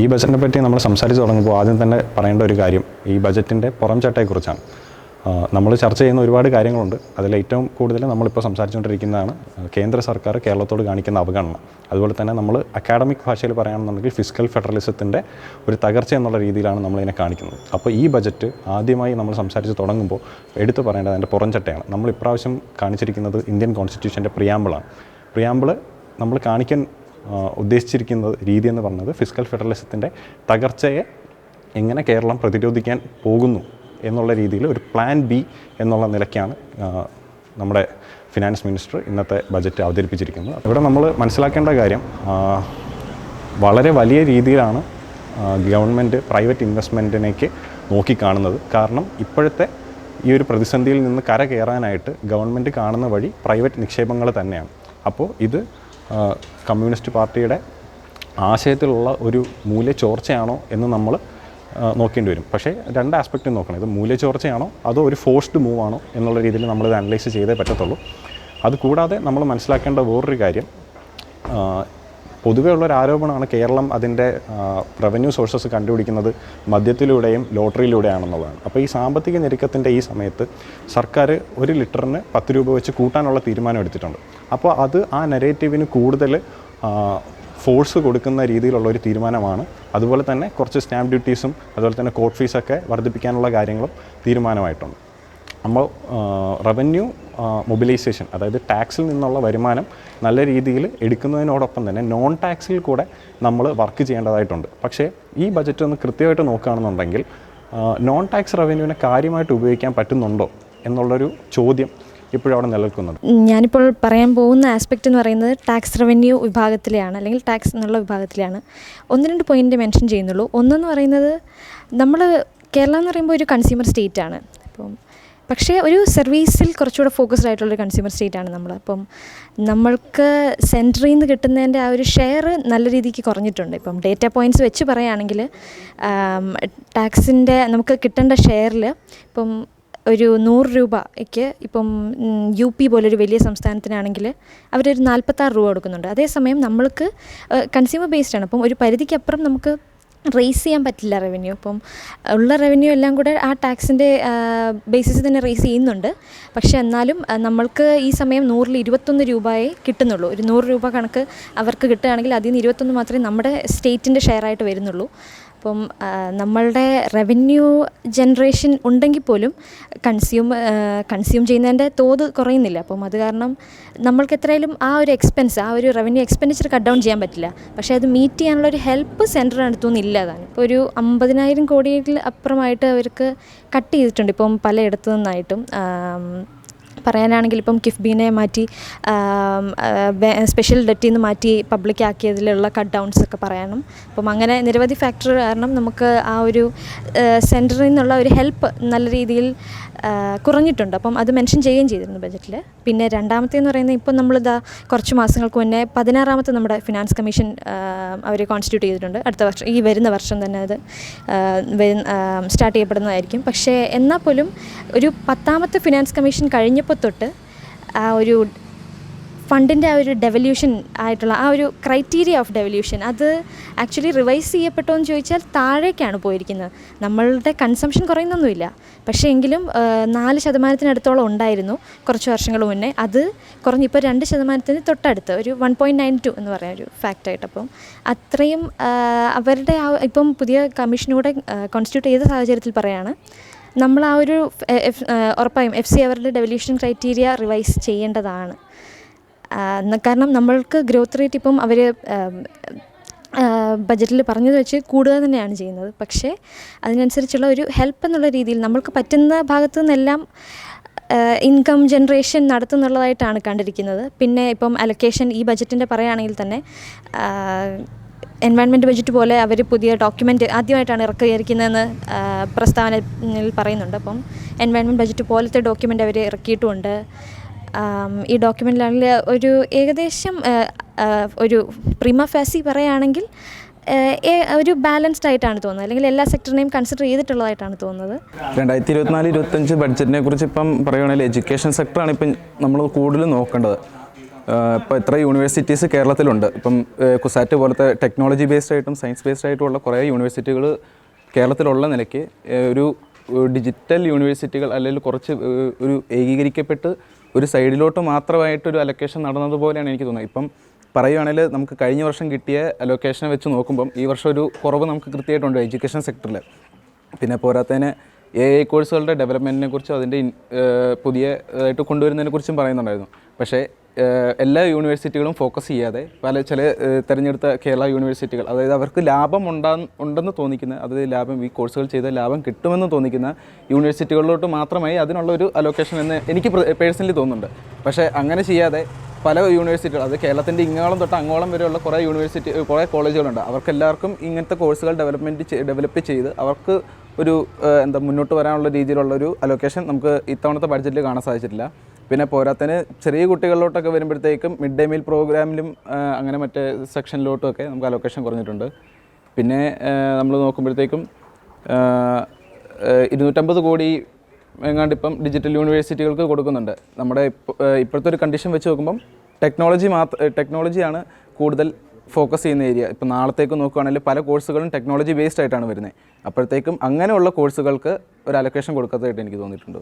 ഈ ബജറ്റിനെ പറ്റി നമ്മൾ സംസാരിച്ച് തുടങ്ങുമ്പോൾ ആദ്യം തന്നെ പറയേണ്ട ഒരു കാര്യം ഈ ബജറ്റിന്റെ പുറം ചട്ടയെക്കുറിച്ചാണ്. നമ്മൾ ചർച്ച ചെയ്യുന്ന ഒരുപാട് കാര്യങ്ങളുണ്ട്. അതിൽ ഏറ്റവും കൂടുതൽ നമ്മളിപ്പോൾ സംസാരിച്ചുകൊണ്ടിരിക്കുന്നതാണ് കേന്ദ്ര സർക്കാർ കേരളത്തോട് കാണിക്കുന്ന അവഗണന. അതുപോലെ തന്നെ നമ്മൾ അക്കാഡമിക് ഭാഷയിൽ പറയുകയാണെന്നുണ്ടെങ്കിൽ ഫിസിക്കൽ ഫെഡറലിസത്തിന്റെ ഒരു തകർച്ച എന്നുള്ള രീതിയിലാണ് നമ്മളിതിനെ കാണിക്കുന്നത്. അപ്പോൾ ഈ ബജറ്റ് ആദ്യമായി നമ്മൾ സംസാരിച്ച് തുടങ്ങുമ്പോൾ എടുത്തു പറയേണ്ടത് അതിന്റെ പുറം ചട്ടയാണ്. നമ്മൾ ഇപ്രാവശ്യം കാണിച്ചിരിക്കുന്നത് ഇന്ത്യൻ കോൺസ്റ്റിറ്റ്യൂഷന്റെ പ്രിയാമ്പിളാണ് പ്രിയാമ്പിൾ നമ്മൾ കാണിക്കാൻ ആ, ഉദ്ദേശിച്ചിരിക്കുന്നത് രീതി എന്ന് പറഞ്ഞത് ഫിസിക്കൽ ഫെഡറലിസത്തിന്റെ തകർച്ചയെ എങ്ങനെ കേരളം പ്രതിരോധിക്കാൻ പോകുന്നു എന്നുള്ള രീതിയിൽ ഒരു പ്ലാൻ ബി എന്നുള്ള നിലയ്ക്കാണ് നമ്മുടെ ഫിനാൻസ് മിനിസ്റ്റർ ഇന്നത്തെ ബജറ്റ് അവതരിപ്പിച്ചിരിക്കുന്നത്. ഇവിടെ നമ്മൾ മനസ്സിലാക്കേണ്ട കാര്യം വളരെ വലിയ രീതിയിലാണ് ഗവൺമെന്റ് പ്രൈവറ്റ് ഇൻവെസ്റ്റ്മെന്റിനേക്ക് നോക്കിക്കാണുന്നത്. കാരണം ഇപ്പോഴത്തെ ഈ ഒരു പ്രതിസന്ധിയിൽ നിന്ന് കര കയറാനായിട്ട് ഗവൺമെന്റ് കാണുന്ന വഴി പ്രൈവറ്റ് നിക്ഷേപങ്ങൾ തന്നെയാണ്. അപ്പോൾ ഇത് കമ്മ്യൂണിസ്റ്റ് പാർട്ടിയുടെ ആശയത്തിലുള്ള ഒരു മൂല്യച്ചോർച്ചയാണോ എന്ന് നമ്മൾ നോക്കേണ്ടി വരും. പക്ഷേ രണ്ട് ആസ്പെക്റ്റും നോക്കണം. ഇത് മൂല്യച്ചോർച്ചയാണോ? അതോ ഒരു ഫോഴ്സ്ഡ് മൂവാണോ എന്നുള്ള രീതിയിൽ നമ്മളിത് അനലൈസ് ചെയ്തേ പറ്റത്തുള്ളൂ. അതുകൂടാതെ നമ്മൾ മനസ്സിലാക്കേണ്ട വേറൊരു കാര്യം പൊതുവേ ഉള്ളൊരു ആരോപണമാണ് കേരളം അതിന്റെ റവന്യൂ സോഴ്സസ് കണ്ടുപിടിക്കുന്നത് മദ്യത്തിലൂടെയും ലോട്ടറിയിലൂടെയാണെന്നുള്ളതാണ്. അപ്പോൾ ഈ സാമ്പത്തിക ഞെരുക്കത്തിന്റെ ഈ സമയത്ത് സർക്കാർ ഒരു ലിറ്ററിന് പത്ത് രൂപ വെച്ച് കൂട്ടാനുള്ള തീരുമാനം എടുത്തിട്ടുണ്ട്. അപ്പോൾ അത് ആ നെറേറ്റീവിന് കൂടുതൽ ഫോഴ്സ് കൊടുക്കുന്ന രീതിയിലുള്ള ഒരു തീരുമാനമാണ്. അതുപോലെ തന്നെ കുറച്ച് സ്റ്റാമ്പ് ഡ്യൂട്ടീസും അതുപോലെ തന്നെ കോർട്ട് ഫീസൊക്കെ വർദ്ധിപ്പിക്കാനുള്ള കാര്യങ്ങളും തീരുമാനമായിട്ടുണ്ട്. നമ്മൾ റവന്യൂ മൊബിലൈസേഷൻ അതായത് ടാക്സിൽ നിന്നുള്ള വരുമാനം നല്ല രീതിയിൽ എടുക്കുന്നതിനോടൊപ്പം തന്നെ നോൺ ടാക്സിൽ കൂടെ നമ്മൾ വർക്ക് ചെയ്യേണ്ടതായിട്ടുണ്ട്. പക്ഷേ ഈ ബജറ്റ് ഒന്ന് കൃത്യമായിട്ട് നോക്കുകയാണെന്നുണ്ടെങ്കിൽ നോൺ ടാക്സ് റവന്യൂവിനെ കാര്യമായിട്ട് ഉപയോഗിക്കാൻ പറ്റുന്നുണ്ടോ എന്നുള്ളൊരു ചോദ്യം ഇപ്പോഴവിടെ നിലനിൽക്കുന്നുണ്ട്. ഞാനിപ്പോൾ പറയാൻ പോകുന്ന ആസ്പെക്റ്റ് എന്ന് പറയുന്നത് ടാക്സ് റവന്യൂ വിഭാഗത്തിലെയാണ് അല്ലെങ്കിൽ ടാക്സ് എന്നുള്ള വിഭാഗത്തിലെയാണ്. ഒന്ന് രണ്ട് പോയിന്റ് മെൻഷൻ ചെയ്യുന്നുള്ളൂ. ഒന്നെന്ന് പറയുന്നത് നമ്മൾ കേരളം എന്ന് പറയുമ്പോൾ ഒരു കൺസ്യൂമർ സ്റ്റേറ്റ് ആണ്. അപ്പം പക്ഷേ ഒരു സർവീസിൽ കുറച്ചുകൂടെ ഫോക്കസ്ഡ് ആയിട്ടുള്ളൊരു കൺസ്യൂമർ സ്റ്റേറ്റ് ആണ് നമ്മൾ അപ്പം നമ്മൾക്ക് സെന്ററിൽ നിന്ന് കിട്ടുന്നതിന്റെ ആ ഒരു ഷെയർ നല്ല രീതിക്ക് കുറഞ്ഞിട്ടുണ്ട്. ഇപ്പം ഡേറ്റ പോയിന്റ്സ് വെച്ച് പറയുകയാണെങ്കിൽ ടാക്സിന്റെ നമുക്ക് കിട്ടേണ്ട ഷെയറിൽ ഇപ്പം ഒരു നൂറ് രൂപയ്ക്ക് ഇപ്പം യു പി പോലൊരു വലിയ സംസ്ഥാനത്തിനാണെങ്കിൽ അവരൊരു നാൽപ്പത്താറ് രൂപ കൊടുക്കുന്നുണ്ട്. അതേസമയം നമ്മൾക്ക് കൺസ്യൂമർ ബേസ്ഡ് ആണ്. അപ്പം ഒരു പരിധിക്കപ്പുറം നമുക്ക് റേസ് ചെയ്യാൻ പറ്റില്ല റവന്യൂ അപ്പം ഉള്ള റവന്യൂ എല്ലാം കൂടെ ആ ടാക്സിന്റെ ബേസിസിൽ തന്നെ റേസ് ചെയ്യുന്നുണ്ട്. പക്ഷേ എന്നാലും നമ്മൾക്ക് ഈ സമയം നൂറിൽ ഇരുപത്തൊന്ന് രൂപയെ കിട്ടുന്നുള്ളൂ. ഒരു നൂറ് രൂപ കണക്ക് അവർക്ക് കിട്ടുകയാണെങ്കിൽ അതിൽ നിന്ന് ഇരുപത്തൊന്ന് മാത്രമേ നമ്മുടെ സ്റ്റേറ്റിന്റെ ഷെയറായിട്ട് വരുന്നുള്ളൂ. അപ്പം നമ്മളുടെ റവന്യൂ ജനറേഷൻ ഉണ്ടെങ്കിൽ പോലും കൺസ്യൂം കൺസ്യൂം ചെയ്യുന്നതിന്റെ തോത് കുറയുന്നില്ല. അപ്പം അത് കാരണം നമ്മൾക്ക് എത്രയായാലും ആ ഒരു എക്സ്പെൻസ് ആ ഒരു റവന്യൂ എക്സ്പെൻഡിച്ചർ കട്ട് ഡൗൺ ചെയ്യാൻ പറ്റില്ല. പക്ഷേ അത് മീറ്റ് ചെയ്യാനുള്ള ഒരു ഹെൽപ്പ് സെന്റർ അടുത്തുനിന്ന് ഇല്ലാതാണ് ഇപ്പോൾ ഒരു അമ്പതിനായിരം കോടിയിൽ അപ്പുറമായിട്ട് അവർക്ക് കട്ട് ചെയ്തിട്ടുണ്ട്. ഇപ്പം പലയിടത്തു നിന്നായിട്ടും പറയാനാണെങ്കിൽ ഇപ്പം കിഫ്ബീനെ മാറ്റി സ്പെഷ്യൽ ഡെറ്റിൽ നിന്ന് മാറ്റി പബ്ലിക് ആക്കിയതിലുള്ള കട്ട് ഡൗൺസ് ഒക്കെ പറയണം അപ്പം അങ്ങനെ നിരവധി ഫാക്ടർ കാരണം നമുക്ക് ആ ഒരു സെന്ററിൽ നിന്നുള്ള ഒരു ഹെൽപ്പ് നല്ല രീതിയിൽ കുറഞ്ഞിട്ടുണ്ട്. അപ്പം അത് മെൻഷൻ ചെയ്യുകയും ചെയ്തിരുന്നു ബജറ്റിൽ പിന്നെ രണ്ടാമത്തേന്ന് പറയുന്നത് ഇപ്പം നമ്മളിതാ കുറച്ച് മാസങ്ങൾക്ക് മുന്നേ പതിനാറാമത്തെ നമ്മുടെ ഫിനാൻസ് കമ്മീഷൻ അവർ കോൺസ്റ്റിറ്റ്യൂട്ട് ചെയ്തിട്ടുണ്ട്. അടുത്ത വർഷം ഈ വരുന്ന വർഷം തന്നെ അത് സ്റ്റാർട്ട് ചെയ്യപ്പെടുന്നതായിരിക്കും. പക്ഷേ എന്നാൽ പോലും ഒരു പത്താമത്തെ ഫിനാൻസ് കമ്മീഷൻ കഴിഞ്ഞപ്പോൾ തൊട്ട് ആ ഒരു ഫണ്ടിന്റെ ആ ഒരു ഡെവല്യൂഷൻ ആയിട്ടുള്ള ആ ഒരു ക്രൈറ്റീരിയ ഓഫ് ഡെവല്യൂഷൻ അത് ആക്ച്വലി റിവൈസ് ചെയ്യപ്പെട്ടോ എന്ന് ചോദിച്ചാൽ താഴേക്കാണ് പോയിരിക്കുന്നത്. നമ്മളുടെ കൺസംഷൻ കുറയുന്നൊന്നുമില്ല. പക്ഷേ എങ്കിലും നാല് ശതമാനത്തിനടുത്തോളം ഉണ്ടായിരുന്നു കുറച്ച് വർഷങ്ങൾ മുന്നേ. അത് കുറഞ്ഞ് ഇപ്പോൾ രണ്ട് ശതമാനത്തിന് തൊട്ടടുത്ത് ഒരു വൺ പോയിന്റ് നയൻ ടു എന്ന് പറയുന്ന ഒരു ഫാക്റ്റായിട്ട് അപ്പം അത്രയും അവരുടെ ആ ഇപ്പം പുതിയ കമ്മീഷനൂടെ കോൺസ്റ്റിറ്റ്യൂട്ട് ചെയ്ത സാഹചര്യത്തിൽ പറയാണ് നമ്മൾ ആ ഒരു ഉറപ്പായും എഫ് സി അവരുടെ ഡെവല്യൂഷൻ ക്രൈറ്റീരിയ റിവൈസ് ചെയ്യേണ്ടതാണ്. കാരണം നമ്മൾക്ക് ഗ്രോത്ത് റേറ്റ് ഇപ്പം അവർ ബജറ്റിൽ പറഞ്ഞത് വെച്ച് കൂടുക തന്നെയാണ് ചെയ്യുന്നത്. പക്ഷേ അതിനനുസരിച്ചുള്ള ഒരു ഹെൽപ്പ് എന്നുള്ള രീതിയിൽ നമ്മൾക്ക് പറ്റുന്ന ഭാഗത്തു നിന്നെല്ലാം ഇൻകം ജനറേഷൻ നടത്തുന്നുള്ളതായിട്ടാണ് കണ്ടിരിക്കുന്നത്. പിന്നെ ഇപ്പം അലൊക്കേഷൻ ഈ ബജറ്റിന്റെ പറയുകയാണെങ്കിൽ തന്നെ എൻവയൺമെന്റ് ബജറ്റ് പോലെ അവർ പുതിയ ഡോക്യുമെന്റ് ആദ്യമായിട്ടാണ് ഇറക്കിയിരിക്കുന്നതെന്ന് പ്രസ്താവനയിൽ പറയുന്നുണ്ട്. അപ്പം എൻവയൺമെന്റ് ബജറ്റ് പോലത്തെ ഡോക്യുമെന്റ് അവർ ഇറക്കിയിട്ടുമുണ്ട്. ഈ ഡോക്യുമെന്റിലാണെങ്കിൽ ഒരു ഏകദേശം ഒരു പ്രിമ ഫാസി പറയുകയാണെങ്കിൽ ഒരു ബാലൻസ്ഡ് ആയിട്ടാണ് തോന്നുന്നത്. അല്ലെങ്കിൽ എല്ലാ സെക്ടറിനെയും കൺസിഡർ ചെയ്തിട്ടുള്ളതായിട്ടാണ് തോന്നുന്നത്. രണ്ടായിരത്തി ഇരുപത്തിനാല് ഇരുപത്തഞ്ച് ബഡ്ജറ്റിനെ കുറിച്ച് ഇപ്പം പറയുകയാണെങ്കിൽ എഡ്യൂക്കേഷൻ സെക്ടറാണ് ഇപ്പം നമ്മൾ കൂടുതലും നോക്കേണ്ടത്. ഇപ്പോൾ എത്ര യൂണിവേഴ്സിറ്റീസ് കേരളത്തിലുണ്ട്. ഇപ്പം കുസാറ്റ് പോലത്തെ ടെക്നോളജി ബേസ്ഡ് ആയിട്ടും സയൻസ് ബേസ്ഡ് ആയിട്ടുള്ള കുറേ യൂണിവേഴ്സിറ്റികൾ കേരളത്തിലുള്ള നിലയ്ക്ക് ഒരു ഡിജിറ്റൽ യൂണിവേഴ്സിറ്റികൾ അല്ലെങ്കിൽ കുറച്ച് ഒരു ഏകീകരിക്കപ്പെട്ട് ഒരു സൈഡിലോട്ട് മാത്രമായിട്ടൊരു അലൊക്കേഷൻ നടന്നതുപോലെയാണ് എനിക്ക് തോന്നുന്നത്. ഇപ്പം പറയുകയാണെങ്കിൽ നമുക്ക് കഴിഞ്ഞ വർഷം കിട്ടിയ അലൊക്കേഷനെ വെച്ച് നോക്കുമ്പം ഈ വർഷം ഒരു കുറവ് നമുക്ക് കൃത്യമായിട്ടുണ്ട് എഡ്യൂക്കേഷൻ സെക്ടറിൽ പിന്നെ പോരാത്തതിന് എ ഐ കോഴ്സുകളുടെ ഡെവലപ്മെന്റിനെ കുറിച്ചും അതിന്റെ പുതിയ ആയിട്ട് കൊണ്ടുവരുന്നതിനെ കുറിച്ചും പറയുന്നുണ്ടായിരുന്നു. പക്ഷേ എല്ലാ യൂണിവേഴ്സിറ്റികളും ഫോക്കസ് ചെയ്യാതെ പല ചില തിരഞ്ഞെടുത്ത കേരള യൂണിവേഴ്സിറ്റികൾ അതായത് അവർക്ക് ലാഭം ഉണ്ടാ ഉണ്ടെന്ന് തോന്നിക്കുന്ന അതായത് ലാഭം ഈ കോഴ്സുകൾ ചെയ്ത ലാഭം കിട്ടുമെന്ന് തോന്നിക്കുന്ന യൂണിവേഴ്സിറ്റികളിലോട്ട് മാത്രമായി അതിനുള്ള ഒരു അലോക്കേഷൻ എന്ന് എനിക്ക് പേഴ്സണലി തോന്നുന്നുണ്ട്. പക്ഷേ അങ്ങനെ ചെയ്യാതെ പല യൂണിവേഴ്സിറ്റികൾ അത് കേരളത്തിന്റെ ഇങ്ങോളം തൊട്ട് അങ്ങോളം വരെയുള്ള കുറേ യൂണിവേഴ്സിറ്റി കുറേ കോളേജുകളുണ്ട്. അവർക്കെല്ലാവർക്കും ഇങ്ങനത്തെ കോഴ്സുകൾ ഡെവലപ്മെന്റ് ഡെവലപ്പ് ചെയ്ത് അവർക്ക് ഒരു എന്താ മുന്നോട്ട് വരാനുള്ള രീതിയിലുള്ള ഒരു അലൊക്കേഷൻ നമുക്ക് ഇത്തവണത്തെ ബഡ്ജറ്റിൽ കാണാൻ സാധിച്ചിട്ടില്ല. പിന്നെ പോരാത്തതിന് ചെറിയ കുട്ടികളിലോട്ടൊക്കെ വരുമ്പോഴത്തേക്കും മിഡ് ഡേ മീൽ പ്രോഗ്രാമിലും അങ്ങനെ മറ്റേ സെക്ഷനിലോട്ടുമൊക്കെ നമുക്ക് അലൊക്കേഷൻ കുറഞ്ഞിട്ടുണ്ട്. പിന്നെ നമ്മൾ നോക്കുമ്പോഴത്തേക്കും ഇരുന്നൂറ്റമ്പത് കോടി എങ്ങാണ്ട് ഇപ്പം ഡിജിറ്റൽ യൂണിവേഴ്സിറ്റികൾക്ക് കൊടുക്കുന്നുണ്ട്. നമ്മുടെ ഇപ്പോൾ ഇപ്പോഴത്തെ ഒരു കണ്ടീഷൻ വെച്ച് നോക്കുമ്പം ടെക്നോളജി മാത്ര ടെക്നോളജിയാണ് കൂടുതൽ ഫോക്കസ് ചെയ്യുന്ന ഏരിയ ഇപ്പം നാളത്തേക്ക് നോക്കുകയാണെങ്കിൽ പല കോഴ്സുകളും ടെക്നോളജി ബേസ്ഡ് ആയിട്ടാണ് വരുന്നത്. അപ്പോഴത്തേക്കും അങ്ങനെയുള്ള കോഴ്സുകൾക്ക് ഒരു അലൊക്കേഷൻ കൊടുക്കാത്തതായിട്ട് എനിക്ക് തോന്നിയിട്ടുണ്ട്.